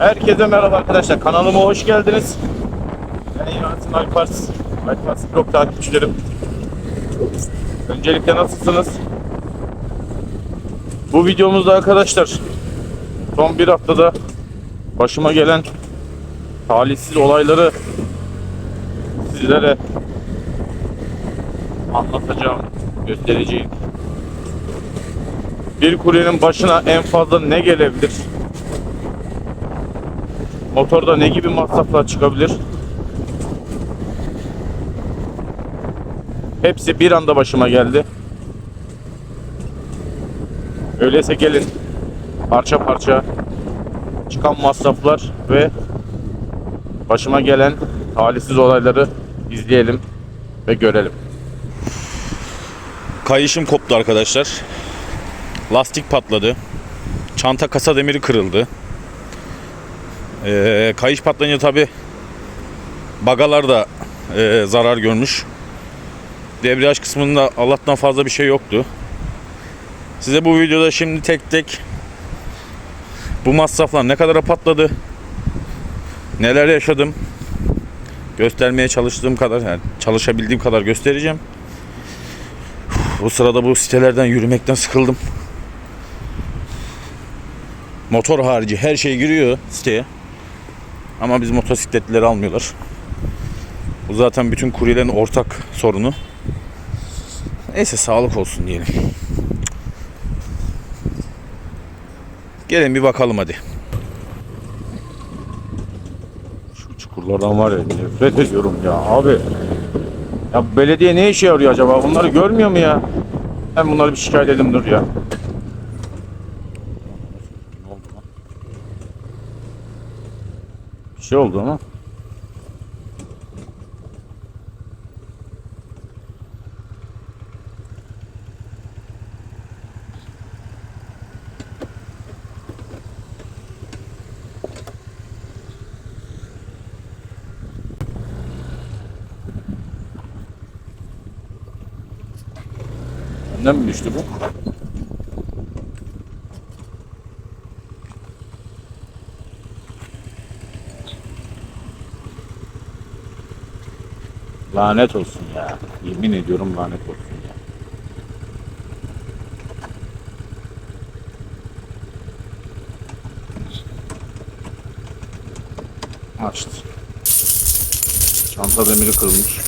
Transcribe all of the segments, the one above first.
Herkese merhaba arkadaşlar. Kanalıma hoş geldiniz. Ben Yasin Alpars. Alpars Blog takipçilerim. Öncelikle nasılsınız? Bu videomuzda arkadaşlar son bir haftada başıma gelen talihsiz olayları sizlere anlatacağım, göstereceğim. Bir kuryenin başına en fazla ne gelebilir? Motorda ne gibi masraflar çıkabilir? Hepsi bir anda başıma geldi. Öyleyse gelin parça parça çıkan masraflar ve başıma gelen talihsiz olayları izleyelim ve görelim. Kayışım koptu arkadaşlar. Lastik patladı. Çanta kasa demiri kırıldı. Ee, kayış patlayınca tabi bagalar da e, zarar görmüş. Debriyaj kısmında Allah'tan fazla bir şey yoktu. Size bu videoda şimdi tek tek bu masraflar ne kadara patladı, neler yaşadım göstermeye çalıştığım kadar yani çalışabildiğim kadar göstereceğim. Bu sırada bu sitelerden yürümekten sıkıldım. Motor harici her şey giriyor siteye. Ama biz motosikletleri almıyorlar. Bu zaten bütün kuryelerin ortak sorunu. Neyse sağlık olsun diyelim. Gelin bir bakalım hadi. Şu çukurlardan var ya nefret ediyorum ya abi. Ya belediye ne işe yarıyor acaba? Bunları görmüyor mu ya? Ben bunları bir şikayet edeyim dur ya. Ne oldu lan? Bir şey oldu ama. Benden mi düştü bu? Lanet olsun ya. Yemin ediyorum lanet olsun ya. Açtı. Çanta demiri kırılmış.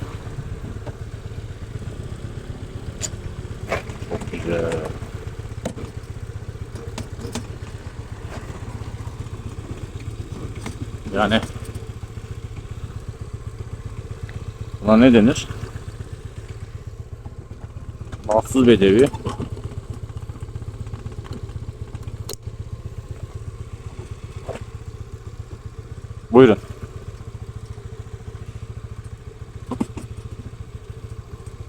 Çok güzel. Yani buna ne denir? Mahsuz bedevi. Buyurun.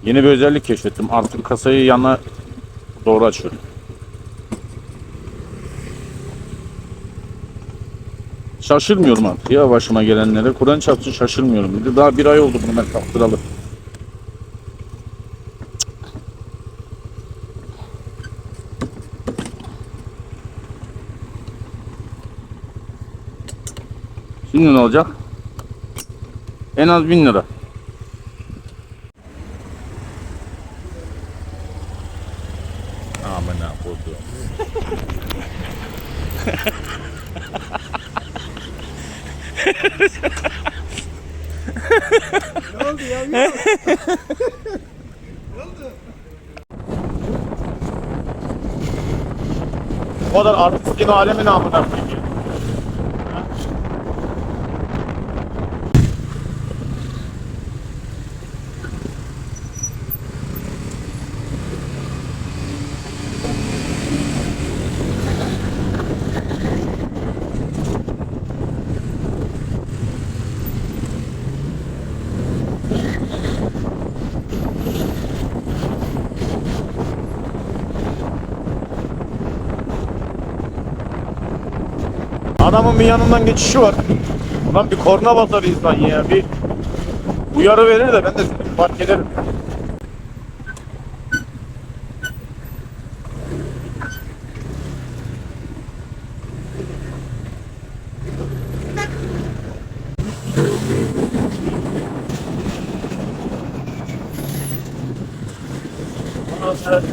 Yeni bir özellik keşfettim. Artık kasayı yana doğru açıyorum. Şaşırmıyorum artık ya başıma gelenlere. Kur'an çarpsın şaşırmıyorum. Bir de daha bir ay oldu bunu ben taktıralı. Şimdi ne olacak? En az bin lira. Amına kodum. O kadar artistin alemin amına koyayım Adamın bir yanından geçişi var. Ulan bir korna basar insan ya. Bir uyarı verir de ben de seni fark ederim.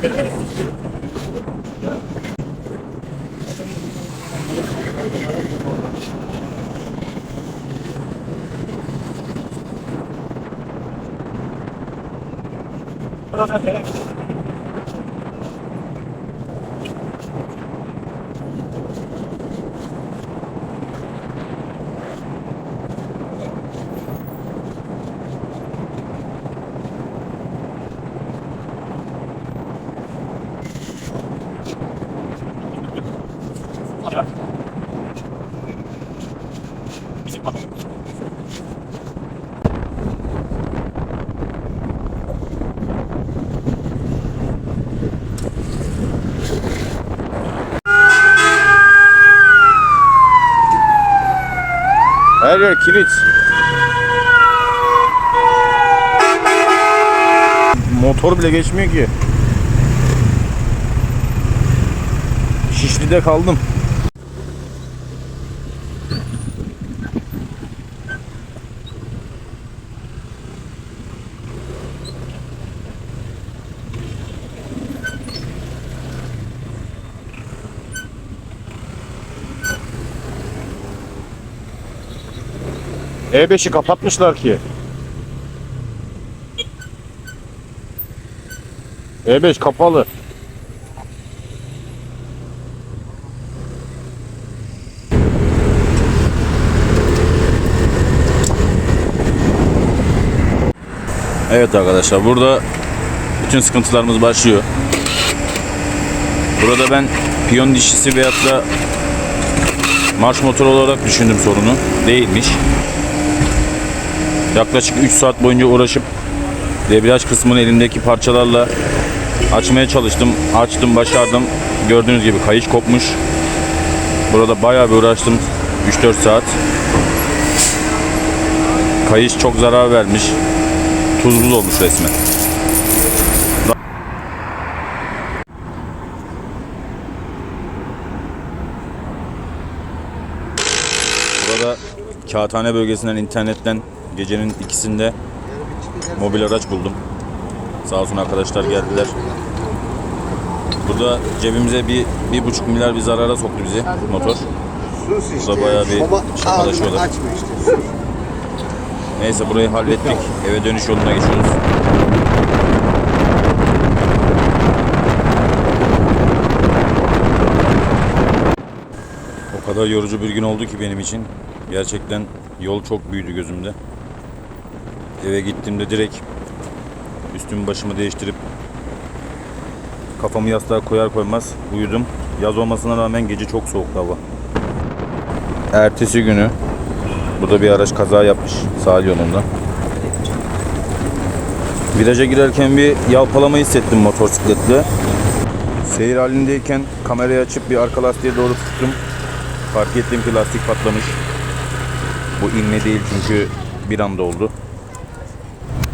Thank you. 我到站谁来 Her yer kilit. Motor bile geçmiyor ki. Şişli'de kaldım. E5'i kapatmışlar ki. E5 kapalı. Evet arkadaşlar burada bütün sıkıntılarımız başlıyor. Burada ben piyon dişisi veyahut da marş motoru olarak düşündüm sorunu. Değilmiş. Yaklaşık 3 saat boyunca uğraşıp debriyaj kısmını elimdeki parçalarla açmaya çalıştım. Açtım, başardım. Gördüğünüz gibi kayış kopmuş. Burada bayağı bir uğraştım. 3-4 saat. Kayış çok zarar vermiş. Tuz buz olmuş resmen. Burada Kağıthane bölgesinden internetten gecenin ikisinde mobil araç buldum. Sağ olsun arkadaşlar geldiler. Burada cebimize bir, bir buçuk milyar bir zarara soktu bizi motor. Burada bayağı bir şakalaşıyorlar. Neyse burayı hallettik. Eve dönüş yoluna geçiyoruz. O kadar yorucu bir gün oldu ki benim için. Gerçekten yol çok büyüdü gözümde. Eve gittiğimde direkt üstümü başımı değiştirip kafamı yastığa koyar koymaz uyudum. Yaz olmasına rağmen gece çok soğuktu hava. Ertesi günü Burada bir araç kaza yapmış sahil yolunda. Viraja girerken bir yalpalama hissettim motosikletle. Seyir halindeyken kamerayı açıp bir arka lastiğe doğru tuttum. Fark ettim ki lastik patlamış. Bu inme değil çünkü bir anda oldu.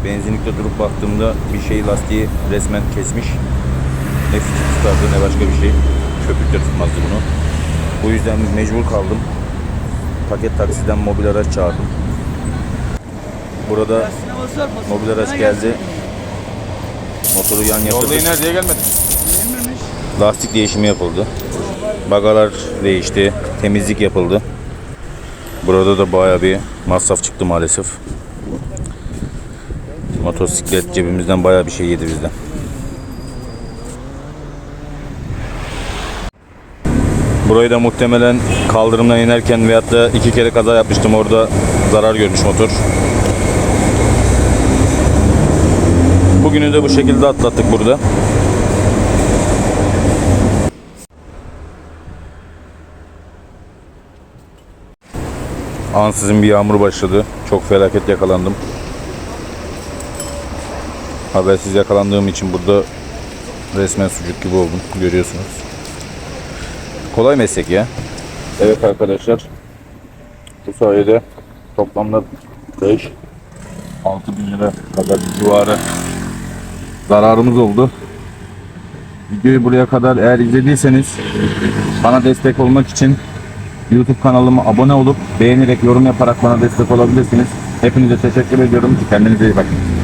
Benzinlikte durup baktığımda bir şey lastiği resmen kesmiş. Ne fitil tutardı ne başka bir şey. Köpük de tutmazdı bunu. Bu yüzden mecbur kaldım paket taksiden mobil araç çağırdım. Burada mobil araç geldi. Motoru yan Yolda yatırdık. iner diye gelmedim. Lastik değişimi yapıldı. Bagalar değişti. Temizlik yapıldı. Burada da baya bir masraf çıktı maalesef. Motosiklet cebimizden baya bir şey yedi bizden. Burayı da muhtemelen kaldırımdan inerken veyahut da iki kere kaza yapmıştım. Orada zarar görmüş motor. Bugünü de bu şekilde atlattık burada. Ansızın bir yağmur başladı. Çok felaket yakalandım. Habersiz yakalandığım için burada resmen sucuk gibi oldum. Görüyorsunuz. Kolay meslek ya. Evet arkadaşlar. Bu sayede toplamda 5 6 bin lira kadar civarı zararımız oldu. Videoyu buraya kadar eğer izlediyseniz bana destek olmak için YouTube kanalıma abone olup beğenerek yorum yaparak bana destek olabilirsiniz. Hepinize teşekkür ediyorum. Kendinize iyi bakın.